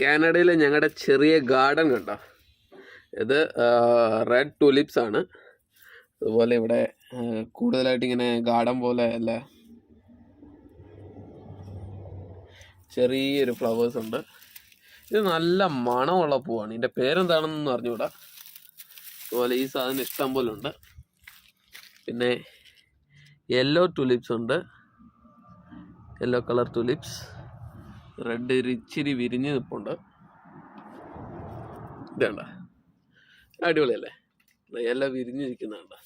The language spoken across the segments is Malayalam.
കാനഡയിലെ ഞങ്ങളുടെ ചെറിയ ഗാർഡൻ കണ്ടോ? ഇത് റെഡ് ടുലിപ്സ് ആണ്. അതുപോലെ ഇവിടെ കൂടുതലായിട്ട് ഇങ്ങനെ ഗാർഡൻ പോലെ അല്ല. ചെറിയൊരു ഫ്ലവേഴ്സ് ഉണ്ട്. ഇത് നല്ല മണമുള്ള പൂവാണ്. ഇതിന്റെ പേരെന്താണെന്നൊന്നും അറിഞ്ഞുകൂടാ. അതുപോലെ ഈ സാധനം ഇഷ്ടം പോലെ ഉണ്ട്. പിന്നെ യെല്ലോ ടുലിപ്സ് ഉണ്ട്. യെല്ലോ കളർ ടുലിപ്സ് റെഡ് ഇച്ചിരി വിരിഞ്ഞ് നിൽപ്പുണ്ട് ഇതേണ്ട. അടിപൊളിയല്ലേ? എല്ലാം വിരിഞ്ഞിരിക്കുന്നുണ്ട്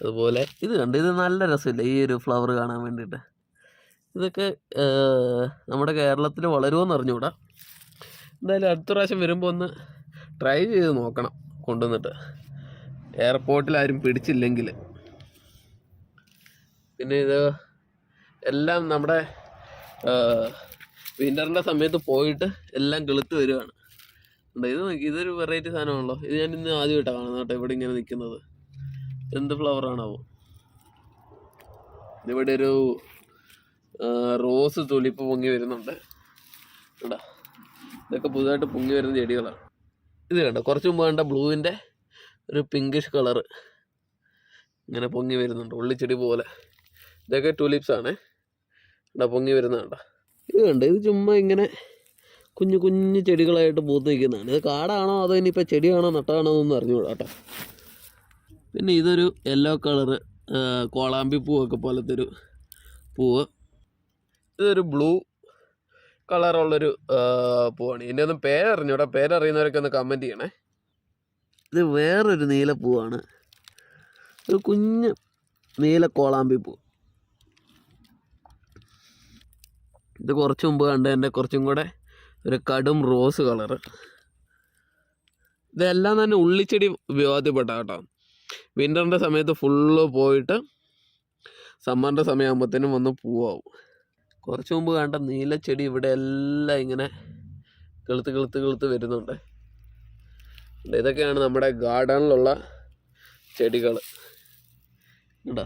അതുപോലെ ഇത് കണ്ട് ഇത് നല്ല രസമില്ല ഈ ഒരു ഫ്ലവർ കാണാൻ വേണ്ടിയിട്ട്? ഇതൊക്കെ നമ്മുടെ കേരളത്തിൽ വളരുമെന്ന് അറിഞ്ഞുകൂടാ. എന്തായാലും അടുത്ത പ്രാവശ്യം വരുമ്പോൾ ഒന്ന് ട്രൈ ചെയ്ത് നോക്കണം കൊണ്ടുവന്നിട്ട്. എയർപോർട്ടിൽ ആരും പിടിച്ചില്ലെങ്കിൽ പിന്നെ ഇത് എല്ലാം നമ്മുടെ വിന്ററിന്റെ സമയത്ത് പോയിട്ട് എല്ലാം കിളുത്ത് വരുവാണ്. ഇത് ഇതൊരു വെറൈറ്റി സാധനമാണല്ലോ. ഇത് ഞാൻ ഇന്ന് ആദ്യമായിട്ടാണ് കാണുന്നത് കേട്ടോ ഇവിടെ ഇങ്ങനെ നിൽക്കുന്നത് എന്ത് ഫ്ലവറാണാവോ ഇവിടെ ഒരു റോസ് തുലിപ്പ് പൊങ്ങി വരുന്നുണ്ട്. കണ്ടോ ഇതൊക്കെ പുതുതായിട്ട് പൊങ്ങി വരുന്ന ചെടികളാണ്. ഇത് കണ്ടോ കുറച്ച് മുമ്പ് കണ്ട ബ്ലൂവിന്റെ ഒരു പിങ്കിഷ് കളറ് ഇങ്ങനെ പൊങ്ങി വരുന്നുണ്ട് ഉള്ളിച്ചെടി പോലെ. ഇതൊക്കെ ടൂലിപ്സ് ആണ്. ഇവിടെ പൊങ്ങി വരുന്നതാണ്ട ഇത് കണ്ടോ? ഇത് ചുമ്മാ ഇങ്ങനെ കുഞ്ഞു കുഞ്ഞു ചെടികളായിട്ട് പൂത്ത് നിൽക്കുന്നതാണ്. ഇത് കാടാണോ അതോ ഇനിയിപ്പോൾ ചെടിയാണോ നട്ടാണോ എന്നൊന്നും അറിഞ്ഞുകൂടാ കേട്ടോ. പിന്നെ ഇതൊരു യെല്ലോ കളറ് കോളാമ്പി പൂവൊക്കെ പോലത്തെ ഒരു പൂവ്. ഇതൊരു ബ്ലൂ കളറുള്ളൊരു പൂവാണ്. ഇതിന്റെ ഒന്നും പേരറിഞ്ഞൂടാ. പേരറിയുന്നവരൊക്കെ ഒന്ന് കമന്റ് ചെയ്യണേ. ഇത് വേറൊരു നീല പൂവാണ്. ഒരു കുഞ്ഞ് നീല കോളാമ്പി പൂ. ഇത് കുറച്ച് മുമ്പ് കണ്ട എന്റെ കുറച്ചും കൂടെ ഒരു കടും റോസ് കളറ് ഇതെല്ലാം തന്നെ ഉള്ളിച്ചെടി വിവാദപ്പെട്ട കേട്ടോ. വിന്ററിന്റെ സമയത്ത് ഫുള്ള് പോയിട്ട് സമ്മറിന്റെ സമയമാകുമ്പോഴത്തേനും വന്ന് പൂവാവും. കുറച്ച് മുമ്പ് കണ്ട നീലച്ചെടി ഇവിടെ എല്ലാം ഇങ്ങനെ കെളുത്ത് കെളുത്ത് കെളുത്ത് വരുന്നുണ്ട്. ഇതൊക്കെയാണ് നമ്മുടെ ഗാർഡനിലുള്ള ചെടികൾ ഉണ്ടോ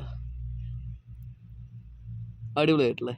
അടിപൊളിയായിട്ടല്ലേ